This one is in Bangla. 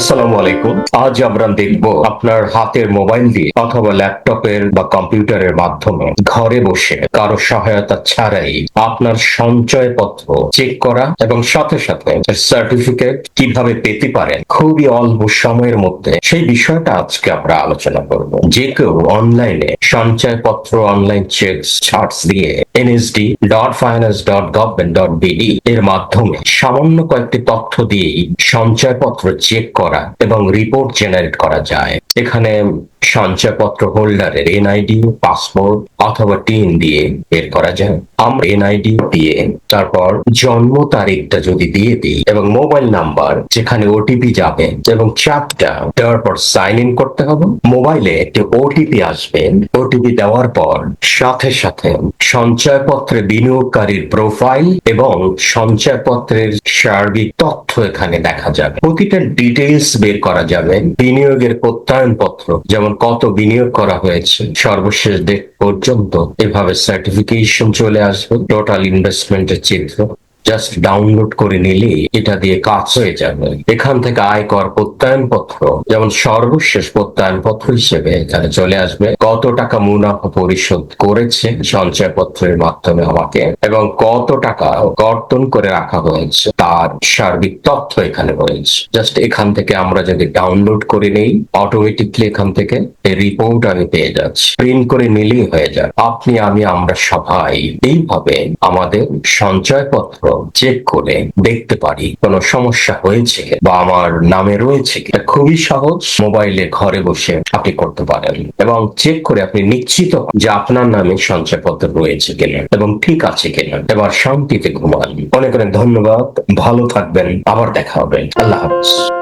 আসসালামু আলাইকুম। আজ আমরা দেখব আপনার হাতের মোবাইল দিয়ে অথবা ল্যাপটপের বা কম্পিউটারের মাধ্যমে ঘরে বসে কারও সহায়তা ছাড়াই আপনার সঞ্চয়পত্র চেক করা এবং সাথে সাথে সার্টিফিকেট কীভাবে পেতে পারেন, খুবই অল্প সময়ের মধ্যে সেই বিষয়টা আজকে আমরা আলোচনা করব। যে কেউ অনলাইনে সঞ্চয়পত্র, অনলাইন চেক চার্টস দিয়ে NSD dot finance dot government dot BD এর মাধ্যমে সামান্য কয়েকটি তথ্য দিয়েই সঞ্চয়পত্র চেক করা এবং রিপোর্ট জেনারেট করা যায়। এখানে সঞ্চয়পত্র হোল্ডারের এনআইডি পাসপোর্ট অথবা টিন দিয়ে বের করা যায়। আমরা এনআইডি দিয়ে তারপর জন্ম তারিখটা যদি দিয়ে দিই এবং মোবাইল নাম্বার যেখানে ওটিপি যাবে এবং চাপটা দেওয়ার পর সাইন ইন করতে হবে। মোবাইলে একটি ওটিপি আসবে। ওটিপি দেওয়ার পর সাথে সাথে সঞ্চয়পত্রে বিনিয়োগকারীর প্রোফাইল এবং সঞ্চয়পত্রের সার্বিক তথ্য এখানে দেখা যাবে। প্রতিটা ডিটেলস বের করা যাবে। বিনিয়োগের প্রত্যয়নপত্র, যেমন কত বিনিয়োগ করা হয়েছে, সর্বশেষ ডেট পর্যন্ত এভাবে সার্টিফিকেশন চলে আসবে টোটাল ইনভেস্টমেন্টের চিত্র। জাস্ট ডাউনলোড করে নিলে এটা দিয়ে কাজ হয়ে যাবে। এখান থেকে আয়কর প্রত্যয়নপত্র, যেমন সর্বশেষ প্রত্যয়নপত্র হিসেবে এখানে চলে আসবে। কত টাকা মুনাফা পরিশোধ করেছে সঞ্চয়পত্রের মাধ্যমে আমাকে, এবং কত টাকা কর্তন করে রাখা হয়েছে, তার সার্বিক তথ্য এখানে রয়েছে। জাস্ট এখান থেকে আমরা যদি ডাউনলোড করে নেই অটোমেটিকলি এখান থেকে রিপোর্ট আমি পেয়ে যাচ্ছি। প্রিন্ট করে নিলেই হয়ে যায় আপনি, আমি, আমরা সবাই এইভাবে আমাদের সঞ্চয়পত্র চেক করে দেখতে পারি কোনো সমস্যা হয়েছে বা আমার নামে রয়েছে এটা খুবই সহজ। মোবাইলে ঘরে বসে আপনি করতে পারেন এবং চেক করে আপনি নিশ্চিত যে আপনার নামে সঞ্চয়পত্র রয়েছে কিনা এবং ঠিক আছে কিনা। এবার শান্তিতে ঘুমান। অনেক অনেক ধন্যবাদ। ভালো থাকবেন। আবার দেখা হবে। আল্লাহ হাফিজ।